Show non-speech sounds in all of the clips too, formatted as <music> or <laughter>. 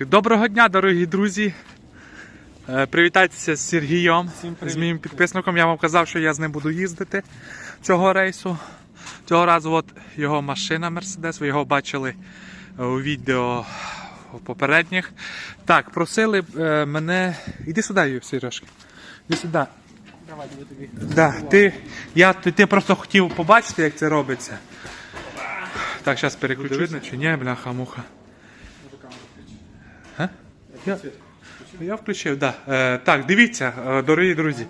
Доброго дня, дорогі друзі. Е, Привітайтеся з Сергієм, з моїм підписником. Я вам казав, що я з ним буду їздити цього рейсу. Цього разу от його машина Mercedes, ви його бачили е, у відео попередніх. Так, просили е, мене. Іди сюди, Сережки. Іди сюди. Давай, я тобі. Да, ти, я, ти, ти просто хотів побачити, як це робиться. Так, зараз переключу. Видно чи ні, бляха муха. А? Я, я включив, да. Е, так, дивіться, е, дорогі друзі.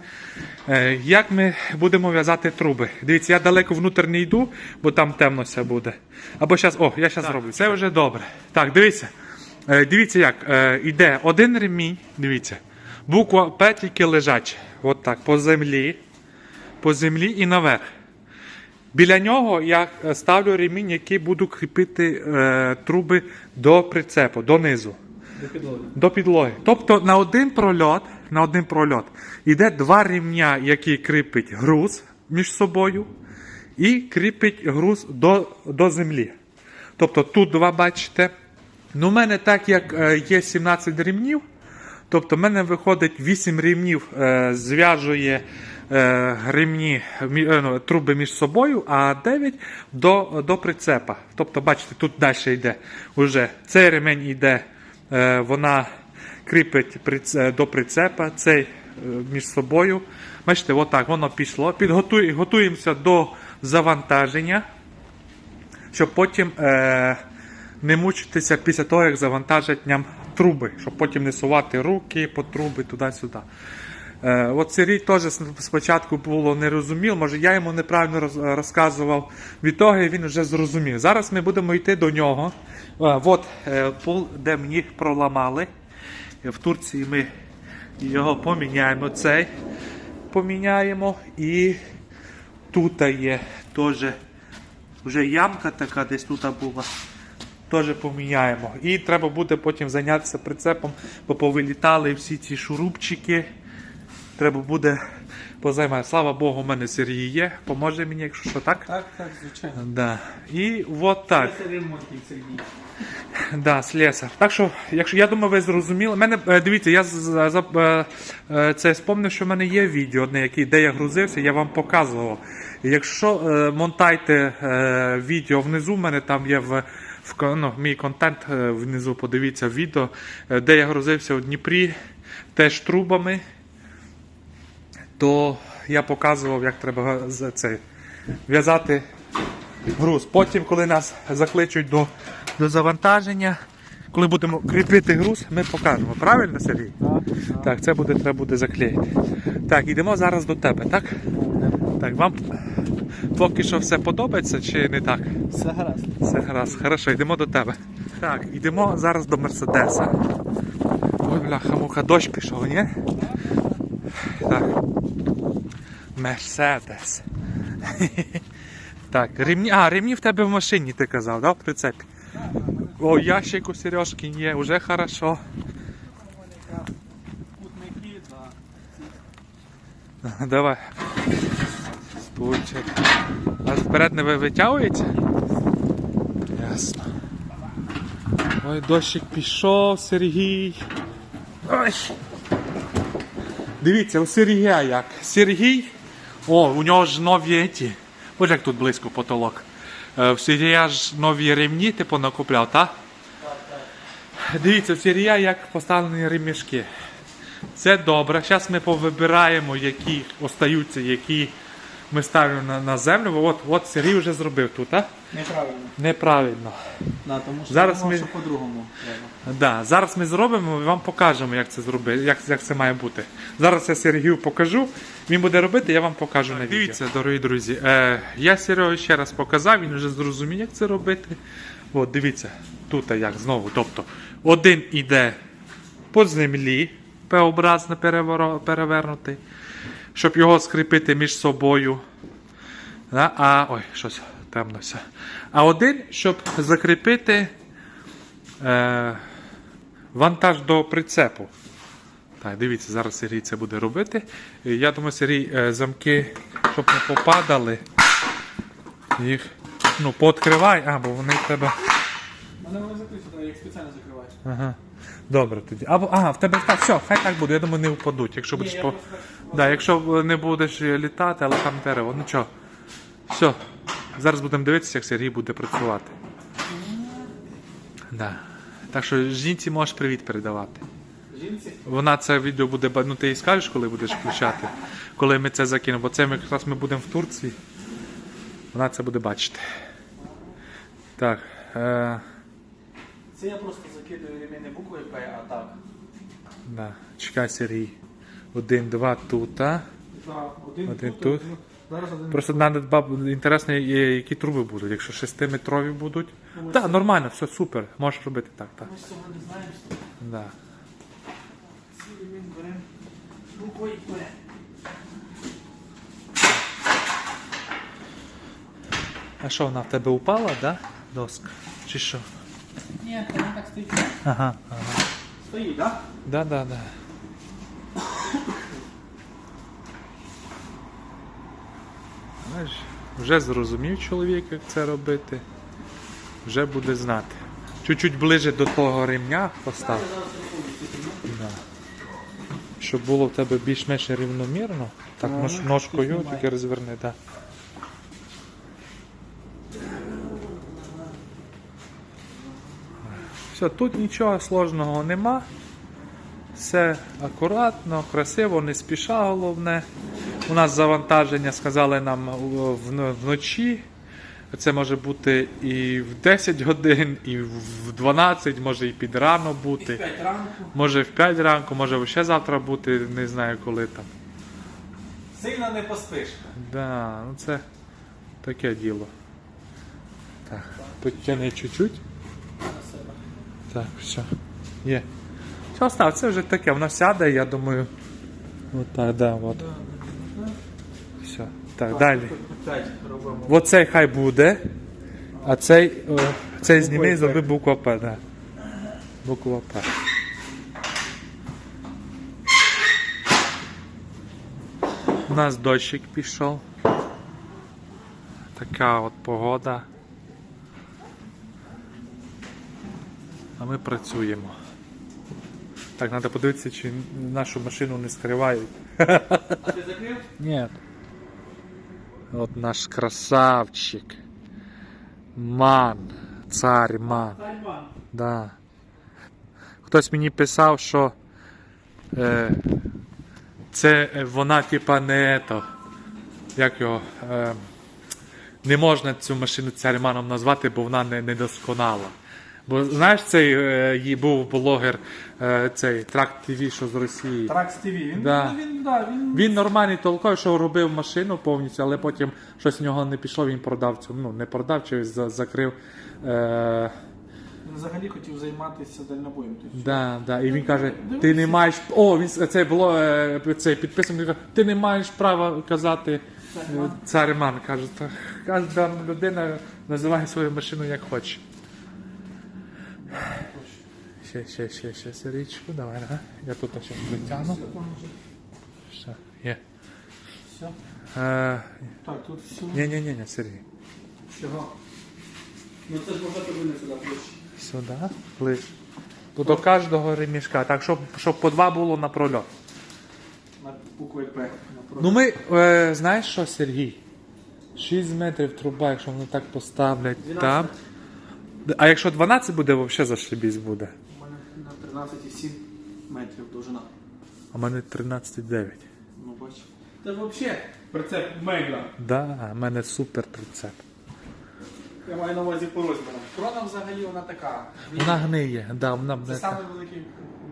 Е, як ми будемо в'язати труби? Дивіться, я далеко внутрь не йду, бо там темно все буде. Або зараз, о, я зараз зроблю. Це вже добре. Так, дивіться. Е, дивіться, як е, йде один ремінь, дивіться. Буква П тільки лежача. От так, по землі. По землі і наверх. Біля нього я е, ставлю ремінь, який буду кріпити е, труби до прицепу, донизу Підлоги. до підлоги. Тобто на один прольот, на один прольот йде два рівня, які кріпить груз між собою, і кріпить груз до, до землі. Тобто тут два бачите. Ну, у мене так як е, є 17 рівнів, тобто в мене виходить 8 рівнів, е, зв'яжує е, ремні, ну, труби між собою, а 9 до, до прицепа. Тобто, бачите, тут далі йде уже цей ремень йде, вона кріпить е, до прицепа, цей е, між собою. Бачите, отак воно пішло. Готуємося до завантаження щоб потім е, не мучитися після того, як завантажать нам труби, щоб потім не сувати руки по труби туди-сюди. Е, от Сергій теж спочатку було не розумів, може я йому неправильно розказував. Від того він вже зрозумів. Зараз ми будемо йти до нього. Е, от е, пул, де мені проламали. В Турції ми його поміняємо. Цей поміняємо. І тут є теж вже ямка така десь тут була. Теж поміняємо. І треба буде потім зайнятися прицепом, бо повилітали всі ці шурупчики. Треба буде позайматися. Слава Богу, у мене Сергій є. Поможе мені, якщо що так. Так, так, звичайно. Да. І от так. Це ремонтник Сергій. Да, слесар. Так що, якщо я думаю, ви зрозуміли. Мене е, дивіться, я за- е, е, це спомнив, що в мене є відео, одне, яке, де я грузився, я вам показував. Якщо е, монтайте е, відео внизу, в мене там є в, в ну, мій контент е, внизу, подивіться відео, де я грузився у Дніпрі, теж трубами, то я показував, як треба це, в'язати груз. Потім, коли нас закличуть до, до завантаження, коли будемо кріпити груз, ми покажемо. Правильно, Сергій? Так, Так, це буде, треба буде заклеїти. Так, йдемо зараз до тебе, так? Так, вам поки що все подобається чи не так? Все гаразд. Все гаразд, хорошо, йдемо до тебе. Так, йдемо зараз до Мерседеса. Ой, бляха, муха, дощ пішов, ні? Так. Мерседес. <laughs> Так, ремні. А, ремні в тебе в машині, ти казав, да, в прицепі? О, ящик у Сережки є, вже хорошо. Давай. Стульчик. А вперед не витягується? Ясно. Ой, дощик пішов, Сергій. Ой. Дивіться, у Сергія як. Сергій. О, у нього ж нові ті. Боже, як тут близько потолок. В Сірія ж нові ремні, типу, накупляв, так? Дивіться, в Сергія як поставлені ремішки. Це добре. Зараз ми повибираємо, які остаються, які ми ставимо на, на землю. От, от Сергій вже зробив тут, а? Неправильно. Неправильно. Да, тому що Зараз думав, ми- що по-другому треба. Да, зараз ми зробимо і вам покажемо, як це зробити, як, як це має бути. Зараз я Сергію покажу. Він буде робити, я вам покажу на відео. Дивіться, дорогі друзі. Е, я Серегу ще раз показав, він вже зрозумів, як це робити. От, дивіться, тут як знову. Тобто, один іде по землі, П-образно перевернутий, щоб його скріпити між собою. А, ой, щось темно все. А один, щоб закріпити е, вантаж до прицепу. Так, дивіться, зараз Сергій це буде робити. Я думаю, Сергій е, замки, щоб не попадали, їх ну, пооткривай, а, бо вони в тебе. Мене вони закриті, я їх спеціально закриваю. Ага. Добре тоді. Або, ага, в тебе так, все, хай так буде. Я думаю, не впадуть. Якщо будеш по. Да, якщо не будеш літати, але там дерево, нічого. Все. Зараз будемо дивитися, як Сергій буде працювати. Да. Так що жінці можеш привіт передавати. Жінці? Вона це відео буде, ну ти їй скажеш, коли будеш включати, коли ми це закинемо, бо це ми якраз ми будемо в Турції. Вона це буде бачити. Так. Е, Це я просто закидую ремінь букви П, а так. да. Чекай, Сергій. Один, два тут. А? Да, один, Один тут, Зараз один. Просто надо баб- інтересно, які труби будуть. Якщо шестиметрові будуть. Ну, Так, це- нормально, все супер. Можеш робити так, так. Ми ж цього не знаємо. Да. Цей ремінь беремо буквою П. А що, вона в тебе упала, да? Доска? Чи що? Ні, вона так стоїть. Ага, ага. Стоїть, так? Да, да, да. Знаєш, вже зрозумів чоловік, як це робити. Вже буде знати. Чуть-чуть ближе до того ремня постав. Да. Щоб було в тебе більш-менш рівномірно. Так, Ага, нож, ножкою тільки розверни, так. Все, тут нічого сложного нема. Все акуратно, красиво, не спіша головне. У нас завантаження сказали нам вночі. Це може бути і в 10 годин, і в 12, може і під рано І в бути. 5 ранку. Може в 5 ранку, може ще завтра бути, не знаю коли там. Сильно не поспиш. Да, ну це таке діло. Так, підтягни чуть-чуть. Так, все. Є. Все, став, це вже таке, воно сяде, я думаю. От так, да, от. Все. Так, далі. Оцей хай буде, а цей, о, цей зніми і зроби буква П, да. Буква П. У нас дощик пішов. Така от погода. А ми працюємо. Так, треба подивитися, чи нашу машину не скривають. А ти закрив? Нет. Вот наш красавчик. Ман. Цар ман. Да. Хтось мені писав, що е, це е, вона типа не ето. Як його. Е, не можна цю машину царіманом назвати, бо вона не недосконала. Бо знаєш, цей е, її був блогер, е, цей Тракт ТВ, що з Росії. Тракс ТВ. Він, Да. ну, він, да, він, Він нормальний толковий, що робив машину повністю, але потім щось в нього не пішло, він продав цю. Ну, не продав, чи за- закрив. Е, він взагалі хотів займатися дальнобоєм. Тобто, да, да. І він каже: ти не маєш. О, він це було е, цей підписаний, він каже, ти не маєш права казати е, цариман. Каже, та кожна людина називає свою машину як хоче. Ще, ще, ще, ще сирічку, давай, ага. Я тут ще витягну. Все, є. Все. Е, Так, тут все. ні, ні, ні, ні, Сергій. Чого? Ну це ж багато вини сюди площі. Сюди, ближче. Тут до кожного ремішка, так щоб, щоб по два було на прольот. На буквою П. напроти. Ну ми, е, знаєш що, Сергій? 6 метрів труба, якщо вони так поставлять 12. там. А якщо 12 буде, взагалі зашибісь буде. У мене на 13,7 метрів довжина. А в мене 13,9. Ну бач. Це взагалі прицеп мега. Да, в мене супер прицеп. Я маю на увазі по розмірам. Крона взагалі вона така. Вона гниє, да, вона Це самий великий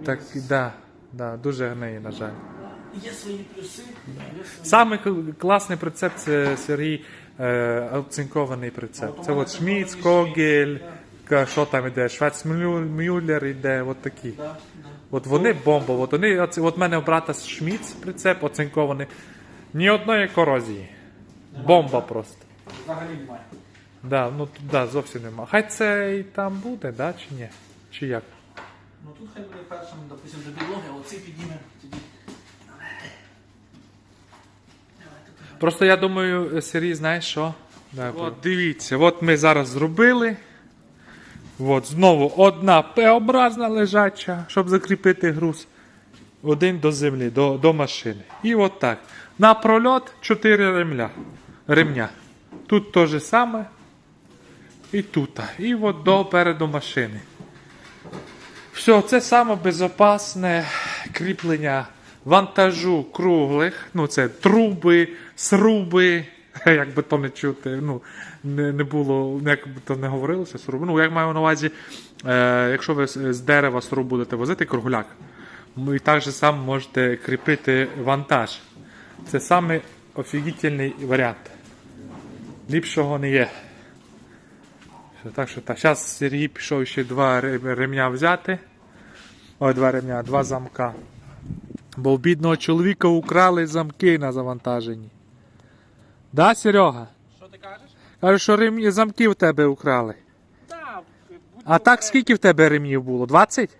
Так, да, да, дуже гниє, на жаль. Є свої плюси, є свої. Самий к- класний прицеп це Сергій е, оцинкований прицеп. Це от Шміц, Когель, ка- що там іде, Швець Мюллер іде, от такі. Да, да. От вони бомба. От вони, оці- от мене у брата Шміц прицеп оцинкований. Ні одної корозії. Бомба просто. Взагалі немає. Да, ну тут да, зовсім нема. Хай це і там буде, да, чи ні? Чи як? Ну тут хай буде першим, допустим, до підлоги, а оцей підніме тоді. Просто я думаю, Сергій, знаєш що? Да, от дивіться, от ми зараз зробили. От, знову одна П-образна лежача, щоб закріпити груз. Один до землі, до, до машини. І от так. На прольот 4 ремля. ремня. Тут те же саме. І тут. І от до переду машини. Все, це саме безопасне кріплення вантажу круглих. Ну, це труби, сруби. <laughs> Як би то не чути, ну, не, не було, як би то не говорилося, сруби. Ну, як маю на увазі, е, якщо ви з дерева сруб будете возити кругляк, ну, і так же само можете кріпити вантаж. Це саме офігітельний варіант. Ліпшого не є. Так що так. Зараз Сергій пішов ще два ре- ремня взяти. Ой, два ремня, два замка. Бо в бідного чоловіка украли замки на завантаженні. Да, Серега? Що ти кажеш? Каже, що ремні замки в тебе украли. Так, А так скільки в тебе ремнів було? 20?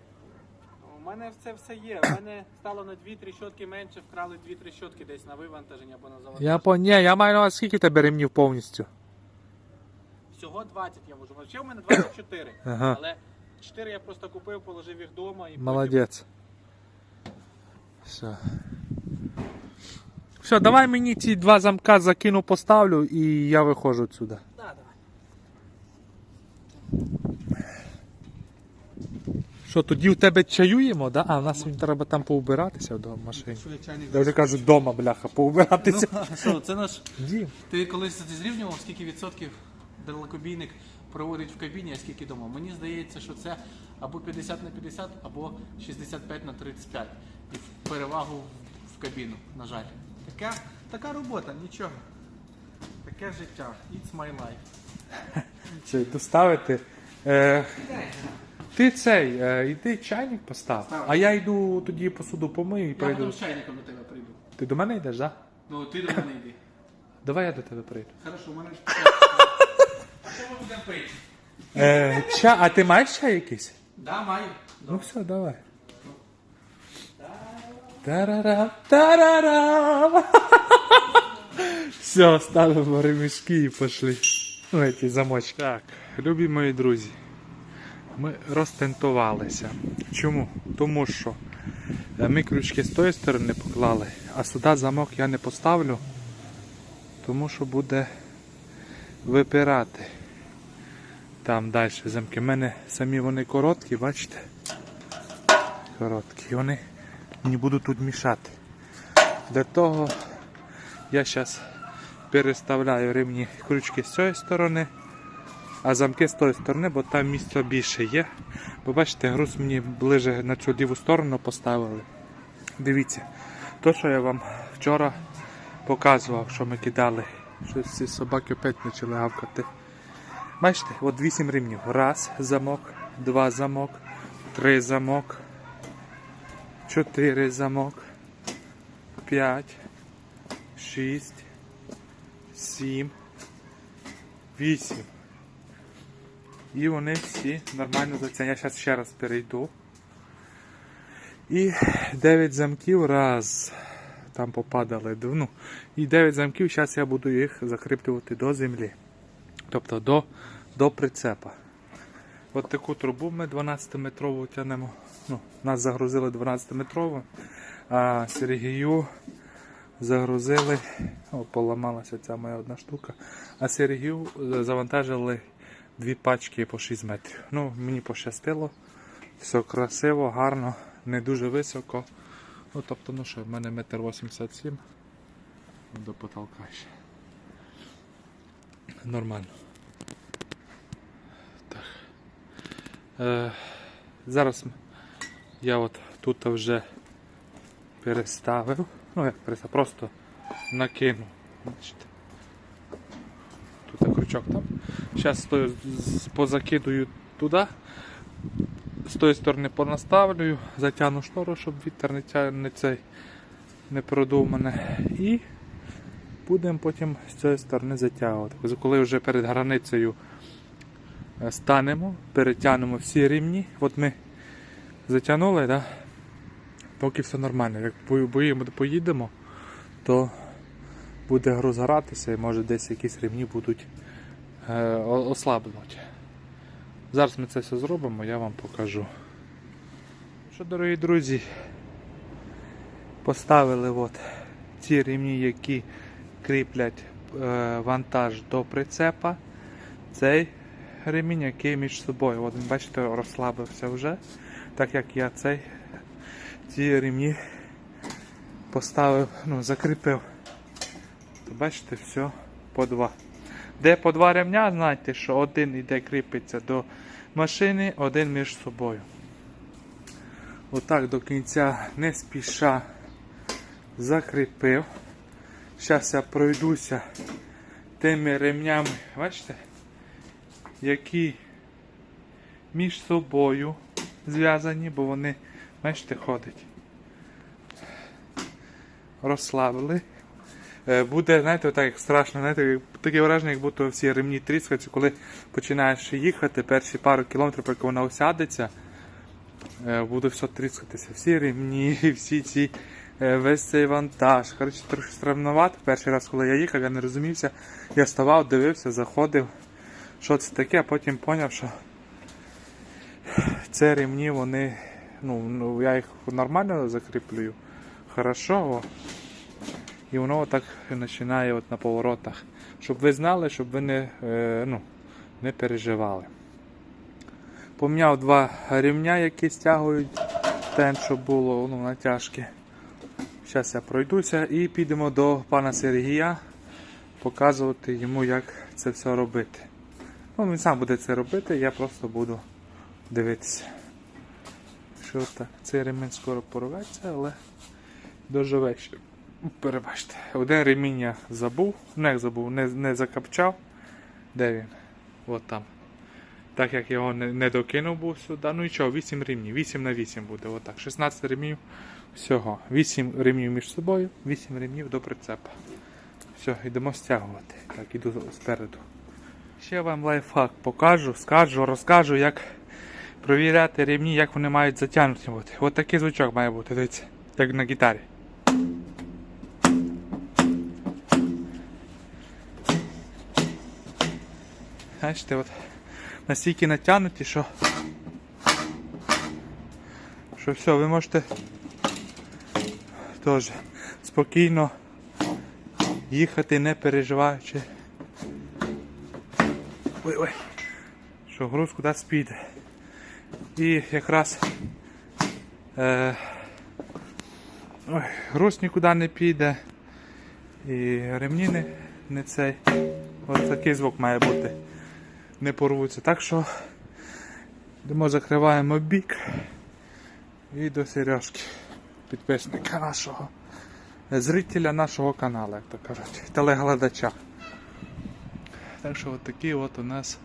У мене це все є. У мене стало на 2-3 щотки менше, вкрали 2-3 щотки десь на вивантаження або на завантаження. Я по... Ні, я маю на увазі, скільки в тебе ремнів повністю. Всього 20 я можу. Ще в мене 24. Ага. Але 4 я просто купив, положив їх вдома і потім- Молодець. Все. Все, давай мені ці два замка закину, поставлю і я виходжу відсюди. Да. Що, тоді в тебе чаюємо, да? А в нас він треба там поубиратися до машини. Я вже кажу, вдома, бляха, поубиратися. Ну, що, це наш. Дім. Ти колись ти зрівнював, скільки відсотків далекобійник проводить в кабіні, а скільки вдома? Мені здається, що це або 50 на 50, або 65 на 35. І перевагу в кабіну, на жаль. Така, така робота, нічого. Таке життя. It's my life. Це доставити. Е, ти цей, е, йди чайник постав, Ставлю. а я йду тоді посуду помию і Я прийду. потім з чайником до тебе прийду. Ти до мене йдеш, так? Да? Ну, ти до мене йди. Давай я до тебе прийду. Хорошо, у мене ж. А що ми будемо пити? Е, ча, а ти маєш чай якийсь? Да, маю. Ну все, давай. Тарарам, тарарам. <laughs> Все, ставимо ремішки і пішли. Ну, эти замочки. Так, любі мої друзі, ми розтентувалися. Чому? Тому що е, ми крючки з тої сторони поклали, а сюди замок я не поставлю, тому що буде випирати. Там далі замки. У мене самі вони короткі, бачите? Короткі. Вони не будуть тут мішати. Для того я зараз переставляю ремні крючки з цієї сторони, а замки з тої сторони, бо там місця більше є. Бо бачите, груз мені ближе на цю ліву сторону поставили. Дивіться, то, що я вам вчора показував, що ми кидали. Щось ці собаки опять почали гавкати. Бачите, от 8 ремнів. Раз замок, два замок, три замок, чотири замок, п'ять, шість, сім, вісім. І вони всі нормально зацінять. Я зараз ще раз перейду. І 9 замків раз. Там попадали. Ну, і 9 замків, зараз я буду їх закріплювати до землі. Тобто до, до прицепа. От таку трубу ми 12-метрову тянемо. Ну, нас загрузили 12-метрову, а Сергію загрузили. О, поламалася ця моя одна штука. А Сергію завантажили дві пачки по 6 метрів. Ну, мені пощастило. Все красиво, гарно, не дуже високо. Ну, тобто, ну що, в мене метр 87 до потолка ще. Нормально. Так. Е, зараз я от тут вже переставив. Ну як переставив, просто. Бачите. Тут крючок там. Зараз позакидую туди. З тої сторони понаставлю, затягну штору, щоб вітер не, тя... цей не. І будемо потім з цієї сторони затягувати. Коли вже перед границею е, станемо, перетягнемо всі рівні. От ми затягнули, да? поки все нормально. Як боїмо, поїдемо, то буде груз і може десь якісь рівні будуть е, ослабнути. Зараз ми це все зробимо, я вам покажу. Що, дорогі друзі, поставили от ці рівні, які кріплять е, вантаж до прицепа. Цей ремінь, який між собою. От він, бачите, розслабився вже. Так як я цей ці ремні поставив, ну, закріпив. То бачите, все по два. Де по два ремня, знаєте, що один іде кріпиться до машини, один між собою. Отак до кінця не спіша закріпив. Зараз я пройдуся тими ремнями, бачите, які між собою зв'язані, бо вони, бачите, ходять. Розслабили. Е, Буде, знаєте, так як страшно, знаєте, таке враження, як будто всі ремні тріскаються, коли починаєш їхати, перші пару кілометрів, поки вона осядеться, е, буде все тріскатися. Всі ремні, <laughs> всі ці, е, весь цей вантаж. Коротше, трохи странновато. Перший раз, коли я їхав, я не розумівся. Я ставав, дивився, заходив, що це таке, потім зрозумів, що це ремні, вони, ну, ну я їх нормально закріплюю. Хорошо. О. І воно так починає от на поворотах. Щоб ви знали, щоб ви не, е, ну, не переживали. Поміняв два рівня, які стягують тен, що було ну, натяжки. Зараз я пройдуся і підемо до пана Сергія показувати йому, як це все робити. Ну, він сам буде це робити, я просто буду дивитися. Що так, цей ремінь скоро порветься, але доживе ще. Перебачте, один ремінь я забув, не забув, не, не закапчав. Де він? От там. Так як його не, не докинув був сюди. Ну і що, 8 ремнів, 8 на 8 буде. Отак. 16 ремнів всього. 8 ремнів між собою, 8 ремнів до прицепа. Все, йдемо стягувати. Так, іду спереду. Ще вам лайфхак покажу, скажу, розкажу, як провіряти ремні, як вони мають затягнуті бути. От такий звучок має бути, дивіться, як на гітарі. Бачите, от настільки натягнуті, що, що все, ви можете теж спокійно їхати, не переживаючи. Ой, ой, що груз кудись піде. І якраз е, ой, груз нікуди не піде. І ремні не, не цей. Ось такий звук має бути. Не порвуться. Так що йдемо, закриваємо бік і до Сережки, підписника нашого, зрителя нашого каналу, як то кажуть, телеглядача. Так що от такі от у нас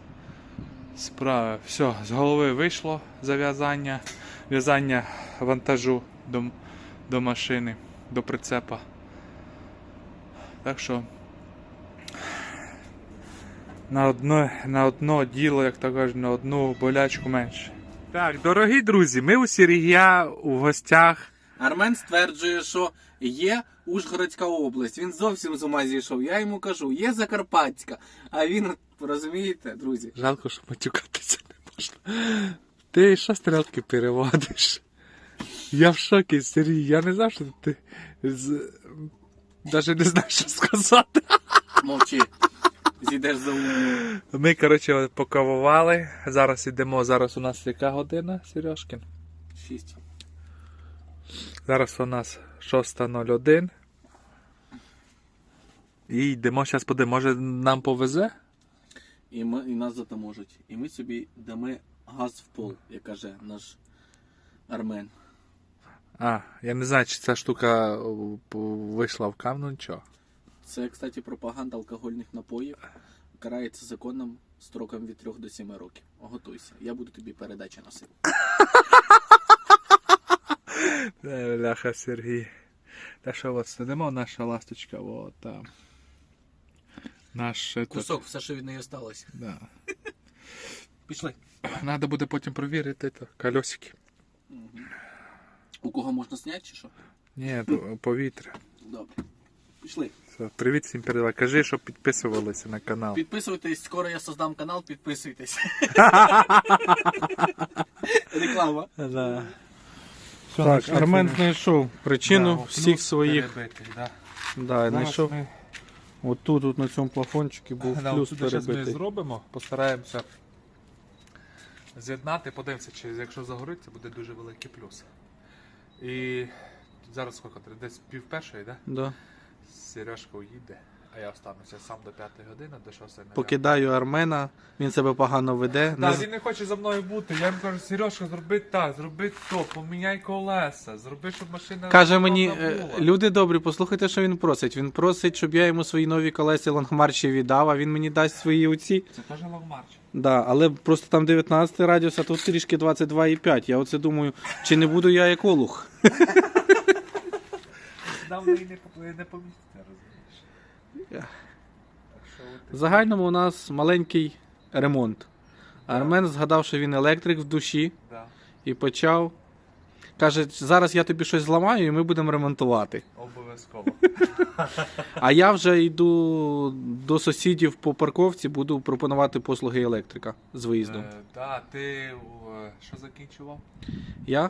справи. Все, з голови вийшло зав'язання, в'язання вантажу до, до машини, до прицепа. Так що на одно, на одно діло, як то кажуть, на одну болячку менше. Так, дорогі друзі, ми у Сергія у гостях. Армен стверджує, що є Ужгородська область. Він зовсім з ума зійшов. Я йому кажу, є Закарпатська. А він, розумієте, друзі, Жалко, що матюкатися не можна. Ти що стрілки переводиш? Я в шокі, Сергій, я не знав, що ти з... Навіть не знаю, що сказати. мовчи. Зійдеш за уму. Ми, коротше, покавували. Зараз йдемо. Зараз у нас яка година, Сережкін? Шість. Зараз у нас 6.01. І йдемо, зараз подивимо, може нам повезе? І, ми, і нас затаможуть. І ми собі дамо газ в пол, як каже наш Армен. А, я не знаю, чи ця штука вийшла в камну, нічого. Це, кстати, пропаганда алкогольних напоїв. Карається законом строком від 3 до 7 років. Готуйся, я буду тобі передачі носити. <laughs> Е, Бляха, Сергій. Та що от сидимо, наша ласточка, от там. Наш Кусок, все, що від неї осталось. Да. Пішли. Надо буде потім провірити то, колесики. У кого можна зняти чи що? Ні, то повітря. Добре. Пішли. Все, привіт всім передавай. Кажи, щоб підписувалися на канал. Підписуйтесь, скоро я создам канал, підписуйтесь. <laughs> Реклама. Да. Що, Так, знайшли Армен знайшов причину Да, всіх плюс своїх. перебитий, да. Да, Зараз знайшов. ми- От тут, от на цьому плафончику був Да, плюс отсюди щас ми перебитий. зробимо, постараємося з'єднати, подивимося, чи якщо загорить, це буде дуже великий плюс. І зараз скільки? Десь пів першої, да? Да. Сережка уїде, а я остануся сам до п'ятої години, до шостої не Покидаю Армена, він себе погано веде. Так, він не хоче за мною бути. Я йому кажу, Сережка, зроби так, зроби то, поміняй колеса, зроби, щоб машина Каже мені, е, була. люди добрі, послухайте, що він просить. Він просить, щоб я йому свої нові колеса лонгмарші віддав, а він мені дасть свої оці. Це теж лонгмарч. Да, але просто там 19 радіус, а тут трішки 22,5. Я оце думаю, чи не буду я як олух. Нам неї не, по- не поміститься, розумієш. Я. Так що от В загальному у нас маленький ремонт. Армен згадав, що він електрик в душі і почав. Каже, зараз я тобі щось зламаю і ми будемо ремонтувати. обов'язково. <laughs> А я вже йду до сусідів по парковці, буду пропонувати послуги електрика з виїздом. Е, да, ти е, що закінчував? Я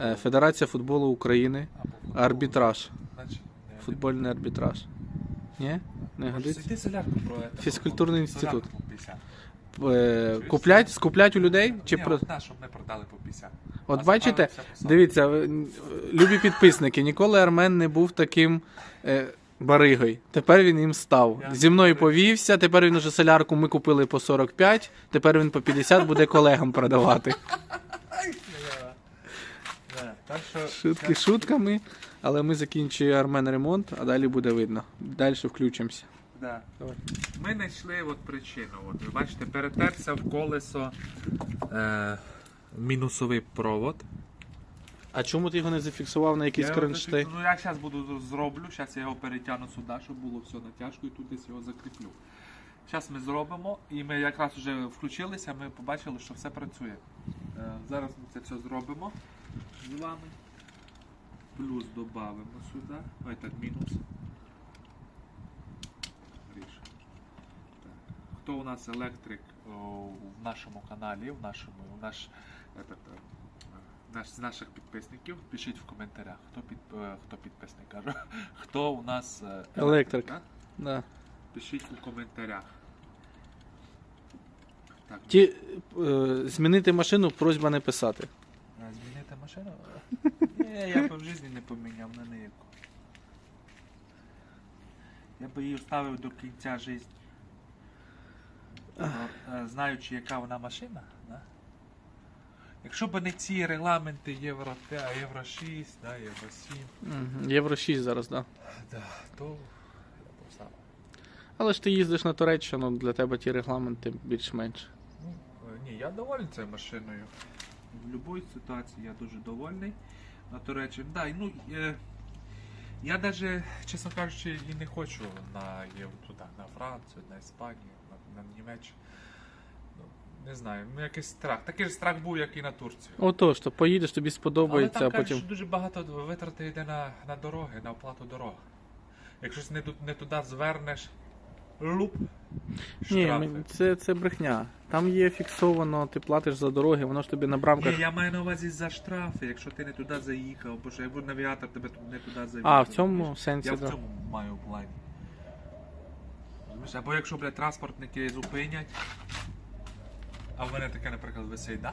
е, Федерація футболу України, арбітраж, футбольний арбітраж. Ні? Не годиться? зайди солярку про це. Фізкультурний Солярку інститут. по 50. Е, Куплять, скуплять у людей? Чи Ні, про... от щоб ми продали по 50. От А бачите, заправимося по 40. дивіться, любі підписники, ніколи Армен не був таким е, баригою. Тепер він їм став. Я Зі мною повівся, тепер він уже солярку ми купили по 45, тепер він по 50 буде колегам продавати. <laughs> Да, Так що Шутки шутками, але ми закінчуємо Армен ремонт, а далі буде видно. Далі включимося. Да. Ми знайшли от причину. От, ви бачите, перетерся в колесо е, мінусовий провод. А чому ти його не зафіксував на якийсь Я його кронштейн? зафіксую- Ну я зараз буду зроблю, зараз я його перетягну сюди, щоб було все натяжко і тут десь його закріплю. Зараз ми зробимо, і ми якраз вже включилися, ми побачили, що все працює. Е, зараз ми це все зробимо з вами. Плюс додамо сюди. Ой, так, мінус. Так. Хто у нас електрик о, в нашому каналі, в нашому, в наш, этот, е, наш, з наших підписників, пишіть в коментарях, хто, під, е, хто підписник кажу, <laughs> хто у нас е, Електрик. да? Да. Пишіть у коментарях. Так, Ті, е, змінити машину просьба не писати. змінити машину? <laughs> Ні, я б в житті не поміняв на ніяку. Я би її ставив до кінця життя. е, Знаючи, яка вона машина, да? Якщо б не ці регламенти Євро 5, Євро 6, да, Євро 7, Мгм. Євро 6 зараз, так. Да. да, то я б поставив. Але ж ти їздиш на Туреччину, для тебе ті регламенти більш-менш. Ну, е, ні, я довольний цією машиною. В будь-якій ситуації я дуже довольний. На Туреччині. Да, ну, е, я навіть, чесно кажучи, і не хочу на туди, на Францію, на Іспанію, на, на Німеччину. Ну, не знаю, ну якийсь страх. Такий ж страх був, як і на Турцію. Отож, то поїдеш, тобі Але сподобається, там а кажуть, потім. що дуже багато витрати йде на, на дороги, на оплату дорог. Якщо не, не туди звернеш, луп, штрафи. ми- це, це брехня. Там є фіксовано, ти платиш за дороги, воно ж тобі на брамках. Ні, я маю на увазі за штрафи, якщо ти не туди заїхав, або що якби навігатор тебе не туди завів. А, в цьому сенсі, Я в цьому маю плані. Розумієш? Або якщо, блядь, транспортники зупинять. А в мене таке, наприклад, висить, да?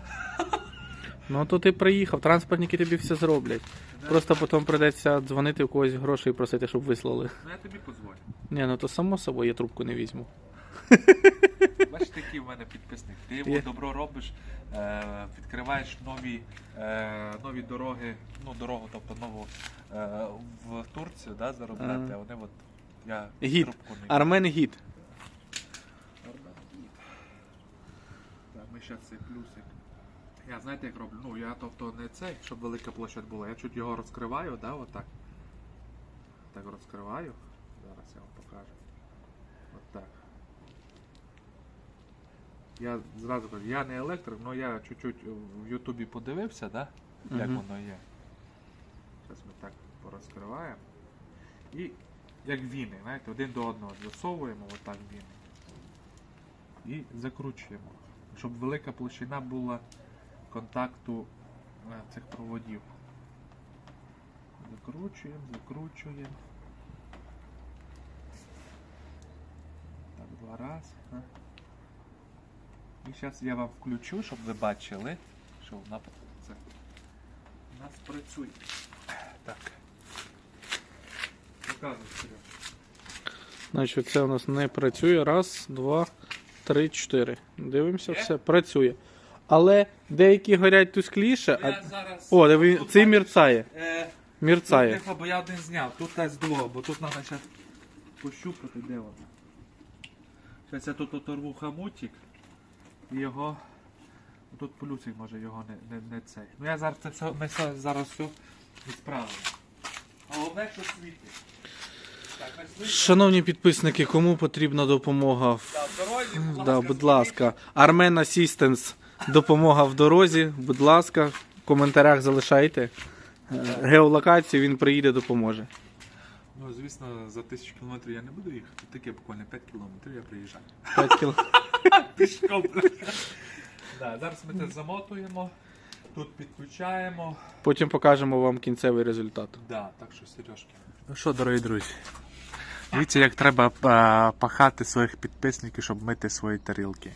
Ну то ти приїхав, транспортники тобі все зроблять. Просто потім прийдеться дзвонити у когось грошей і просити, щоб вислали. Ну я тобі позволю. Ні, ну то само собою я трубку не візьму. Бачиш, такий в мене підписник. Ти йому Є. добро робиш, е, відкриваєш нові, е, нові дороги, ну дорогу, тобто нову е, в Турцію, да, заробляти, а вони от. Я Гід. трубку не Армен гід. Так, ми зараз цей плюсик. Я знаєте, як роблю? Ну, я тобто не цей, щоб велика площадь була. Я чуть його розкриваю, да, отак. Так розкриваю. Зараз я вам покажу. От так. Я зразу кажу, я не електрик, але я чуть-чуть в Ютубі подивився, да? як Мгм. воно є. Зараз ми так порозкриваємо. І як віни, знаєте, один до одного засовуємо отак віни. І закручуємо, щоб велика площина була контакту е, цих проводів. Закручуємо, закручуємо. Так, два раз. а. І зараз я вам включу, щоб ви бачили, що вона це у нас працює. Так. Показуй, Сереж. Значить, це у нас не працює. Раз, два, три, чотири. Дивимося, Є? все працює. Але деякі горять тускліше, Я а. зараз... О, диви, Тут цей бачиш, мерцає. Е, Мерцає. Тут, бо я один зняв, тут теж двох, бо тут треба зараз пощупати, де воно. Зараз я тут оторву хамутик його. Тут плюсик може його не, не, не цей. Ну я зараз це все, ми все зараз все відправимо. Головне, що світить. Шановні підписники, кому потрібна допомога в да, в дорозі, будь Да, ласка, будь ласка. Армен Assistance, допомога в дорозі. Будь ласка, в коментарях залишайте. Е, Геолокацію він приїде, допоможе. Ну, звісно, за тисячу кілометрів я не буду їхати, таке буквально 5 кілометрів я приїжджаю. 5 кіл... <laughs> Пішком. да, зараз ми це замотуємо, тут підключаємо. Потім покажемо вам кінцевий результат. Да, так що Сережки. Ну що, дорогі друзі, дивіться, як треба е, пахати своїх підписників, щоб мити свої тарілки.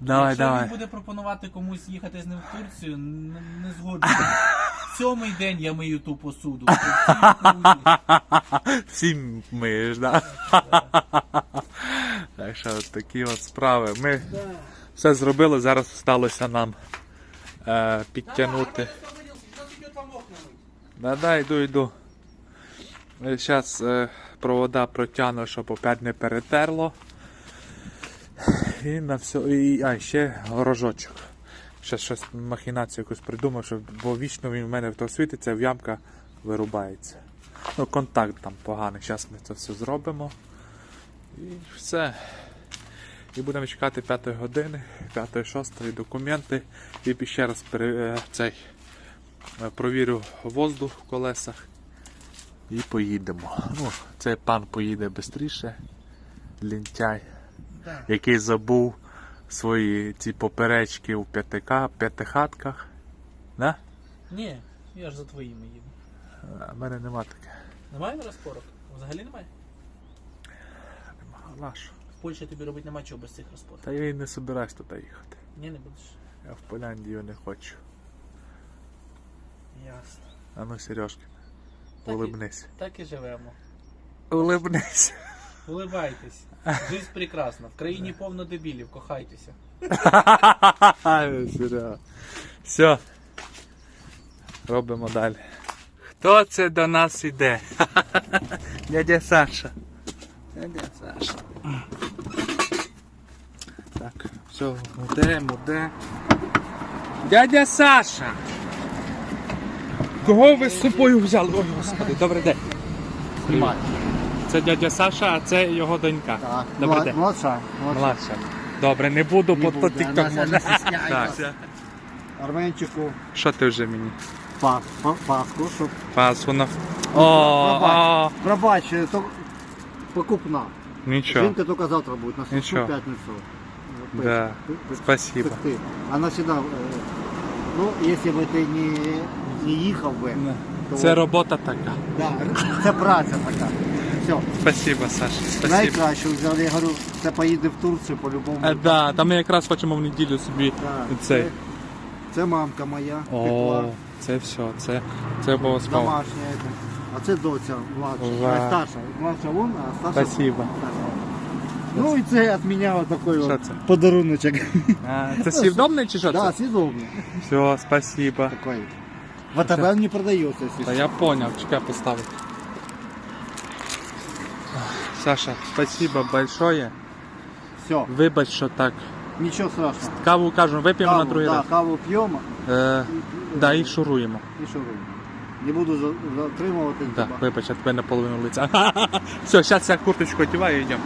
Давай, Якщо давай. він буде пропонувати комусь їхати з ним в Турцію, н- не згоден. <laughs> Сьомий день я мию ту посуду. <laughs> Всім миєш, да? так що от такі от справи. Ми все зробили, зараз сталося нам е, підтягнути. Да, да, йду, йду. Зараз е, провода протягну, щоб опять не перетерло. І на все. І, а, ще горожочок. Ще щось махінацію якусь придумав, щоб, бо вічно він в мене то світиться, в ямка вирубається. Ну, контакт там поганий. Зараз ми це все зробимо. І все. І будемо чекати 5 години, 5-6 документи. І ще раз е, цей, е, провірю воздух в колесах. І поїдемо. Ну, цей пан поїде швидше. Лінтяй, який забув свої ці поперечки у п'ятика, п'ятихатках. Да? Ні, я ж за твоїми їду. А в мене нема таке. Немає розпорок? Взагалі немає? Лаш. В Польщі тобі робити нема чого без цих розпорок. Та я й не собираюсь туди їхати. Ні, не будеш. Я в Поляндію не хочу. Ясно. А ну, Сережки, Так і- улибнись. Так і живемо. Улибнись. Улибайтесь. Жизнь прекрасна. В країні повно дебілів, кохайтеся. <laughs> Все. Робимо далі. Хто це до нас іде? <laughs> Дядя Саша. Дядя Саша. Так, все, муде, муде. Дядя Саша! Кого ви з собою взяли? Ой, господи, добрий день. Це дядя Саша, а це його донька. Так, Добрий млад- день. Младша, младша. Младша. Добре, не буду, бо то буде, тік-ток вона можна. себе не стісняється. Так. Арменчику Що ти вже мені? пас, па- паску, щоб Пас, воно. О, о, пробач, пробач, е, то покупна. нічого. Жінка только завтра будет, на Ничего. следующую пятницу. Э, Да, пы- пы- спасибо. пыхты. Она всегда, э, ну, если бы ты не, не ехал бы, то Це робота така. да, це праця така. Все, Спасибо, Саша. Спасибо. найкраще взяли, я говорю, це поїде в Турцію по-любому. А, да, там ми якраз хочемо в неділю собі Да, цей. Це, це мамка моя, О, пекла, це все, це, це обов'язково. домашня. это. А це доця младша, Ва. а старша. Младша вон, а старша. Спасибо. Ну і це від мене от такий Що от це? подаруночок. А, це свідомний чи що <laughs> Да, це? съедобный Все, спасибо. такой. В АТБ не продается, если Та что. я понял, чекай поставити. Саша, спасибо большое. Все, Вибач, що так. ничего страшного. Каву кажемо, вип'ємо на другий да, раз. каву п'ємо Е, да, і шуруємо. і шуруємо. Не буду за- затримувати Да, тебе. вибач, я тебе наполовину лиця. Все, зараз я курточку одіваю і йдемо.